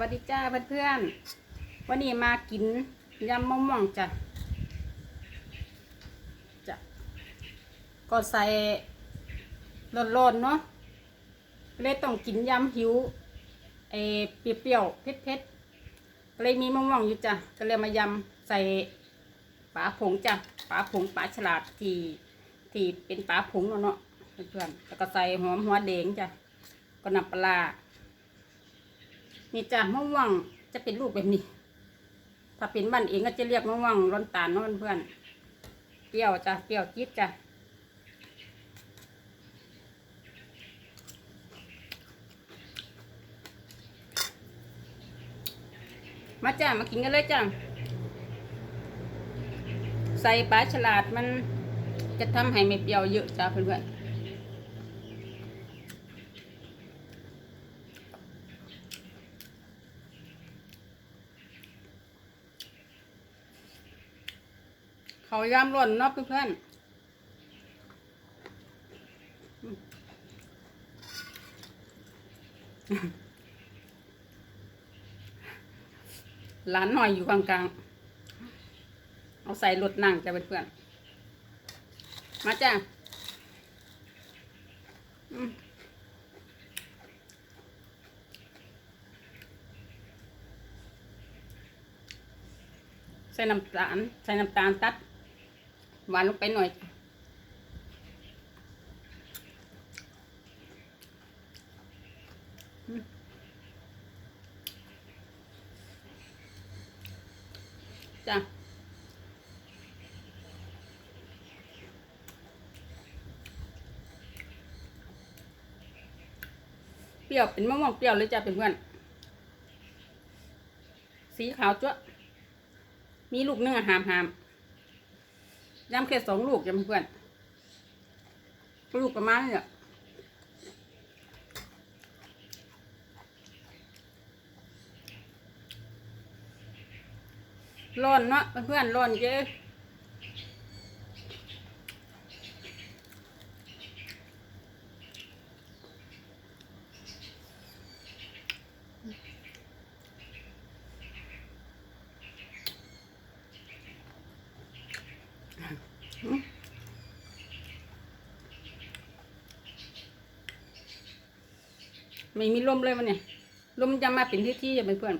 วัสดีจ้าเพื่อนๆ วันนี้มากินยำมะม่วงจ้ะจ้ะก็ใส่ร้อนๆเนาะเลยต้องกินยำหิวไอเปรี้ยวๆเผ็ดๆเลยมีมะม่วงอยู่จ้ะก็เลยมายำใส่ปลาผงจ้ะปลาผงปลาฉลาดที่ที่เป็นปลาผงเนาะเนาะเพื่อนๆแล้วก็ใส่หอมหัวแดงจ้ะก็นำปลาร้า นี่จ้ะมะม่วงจะเป็นลูกแบบนี้ ถ้าเป็นบ้านเองก็จะเรียกมะม่วงร้อนตาลเนาะเพื่อนเปรี้ยวจ้ะเปรี้ยวจี๊ดจ้ะมาจ้ะมากินกันเลยจ้ะใส่ปลาฉลาดมันจะทำให้ไม่เปรี้ยวเยอะจ้ะเพื่อนๆ เขายามร่นเนาะเพื่อนหลานหน่อยอยู่กลางๆ เอาใส่รถนั่งจะเพื่อนๆมาจ้ะใส่น้ำตาล ใส่น้ำตาลตัด หวานลงไปหน่อยจ้ะเปรี้ยวเป็นมะม่วงเปรี้ยวเลยจ้ะเป็นเพื่อน สีขาวจ้วะมีลูกเนื้อหามหาม ย้ำแค่สองลูกจ้ะเพื่อนลูกประมาณนี้แหละร้อนเนาะเพื่อนร้อนเจ๊ ไม่มีลมเลยวันนี้ลมจะมาเป็นที่ที่จะเป็นเพื่อน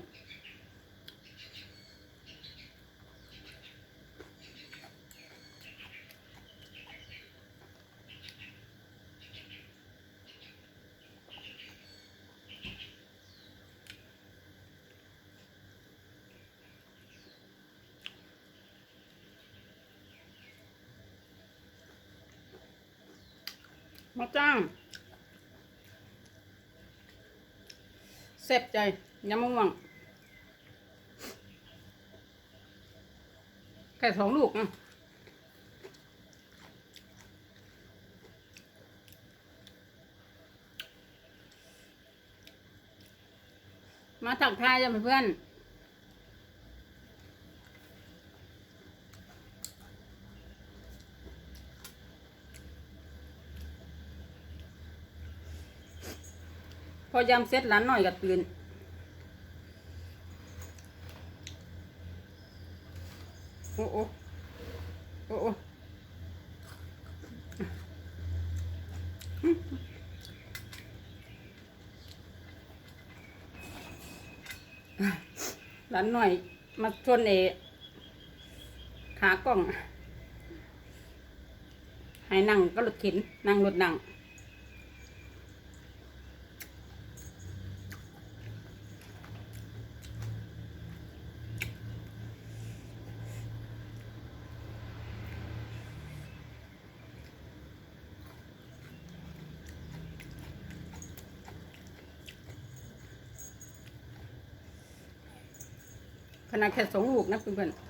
มาจ้าง เสพใจยำมะม่วงแค่สองลูกนะมาตักทายจ้ะเพื่อน อยำเสร็จหลานหน่อยก็ตื่นโอ้โอ้โอ้โอ้หลานหน่อย มาชนเอขากล้อง ให้นั่งก็รถเข็น นั่งรถนั่ง นาดแค่สองลูกนะเพื่อนๆ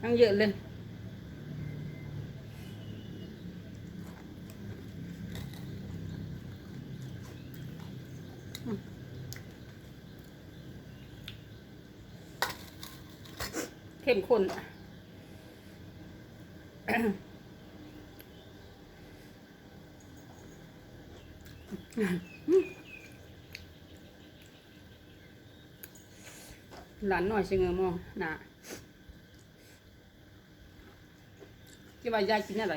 ทั้งเยอะเลยเข้มข้นม หลานหน่อยเชิงเงมองหนาที่ว่ายายกินอะไร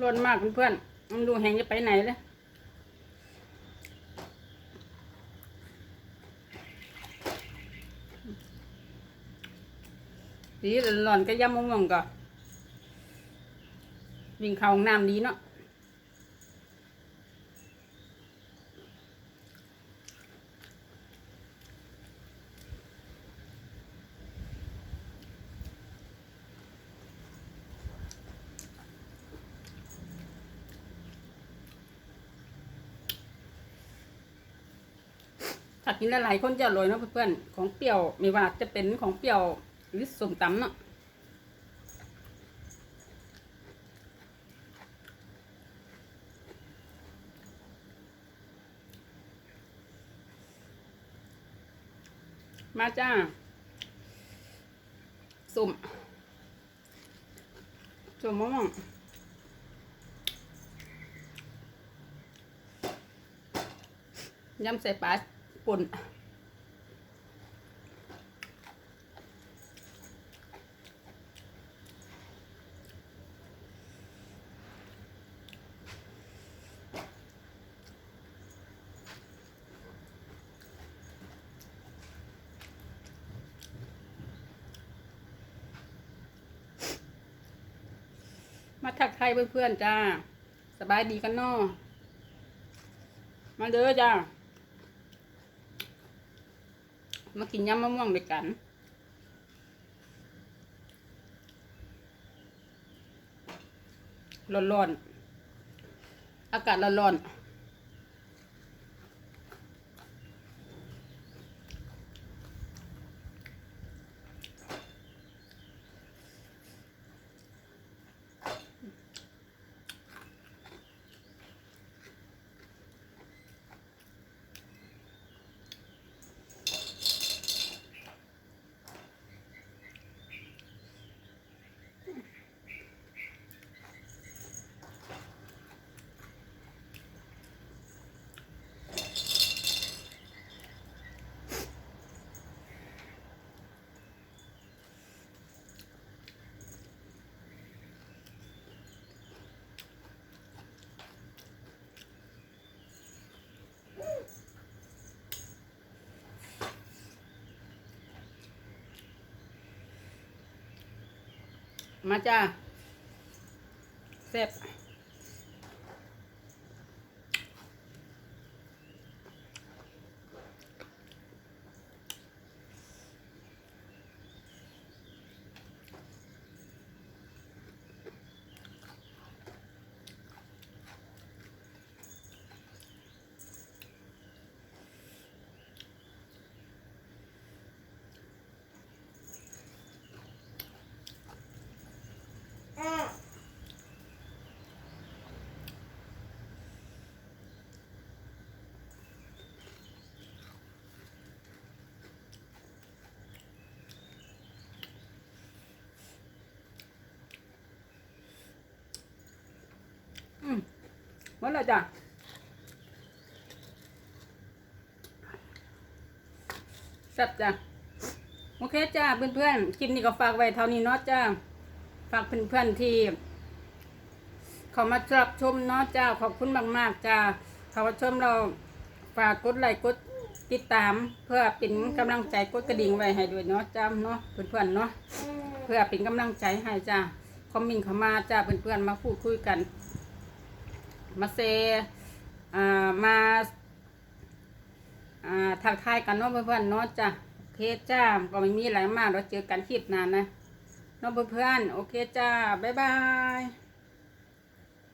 ร้อนมากเพื่อนๆมันดูแหงจะไปไหนเลย ดีหล่อนก็ย่ำมงงก็วิ่งเข้าห้องน้ำดีเนาะถ้ากินหลายๆคนจะอร่อยเนาะเพื่อนๆ ของเปรี้ยวไม่ว่าจะเป็นของเปรี้ยว หรือส้มตำเนาะมาจ้าสุ่มสุ่มมะม่วงยำใส่ปลาป่น มาทักทายเพื่อนๆจ้า สบายดีกันนอมาเด้อจ้า มากินยำมะม่วงด้วยกัน ร้อนๆ อากาศร้อนๆ มาจ้าแซ่บ ดแล้วจ้ะแซ่บจ้ะโอเคจ้าเพื่อนๆคลิปนี้ก็ฝากไว้เท่านี้เนาะจ้าฝากเพื่อนๆที่เขามารับชมเนาะจ้าขอบคุณมากๆจ้าเขามาชมเราฝากกดไลค์กดติดตามเพื่อเป็นกำลังใจกดกระดิ่งไว้ให้ด้วยเนาะจ้าเนาะเพื่อนๆเนาะเพื่อเป็นกำลังใจให้จ้าคอมเมนต์เข้ามาจ้าเพื่อนๆมาพูดคุยกัน มาเซอ่ามาอ่ทักทายกันเนาะเพื่อนๆเนาะจ้ะโอเคจ้าก็ไม่มีอะไรมากเราเจอกันคลิปนานนะเนาะเพื่อนๆโอเคจ้าบ๊ายบาย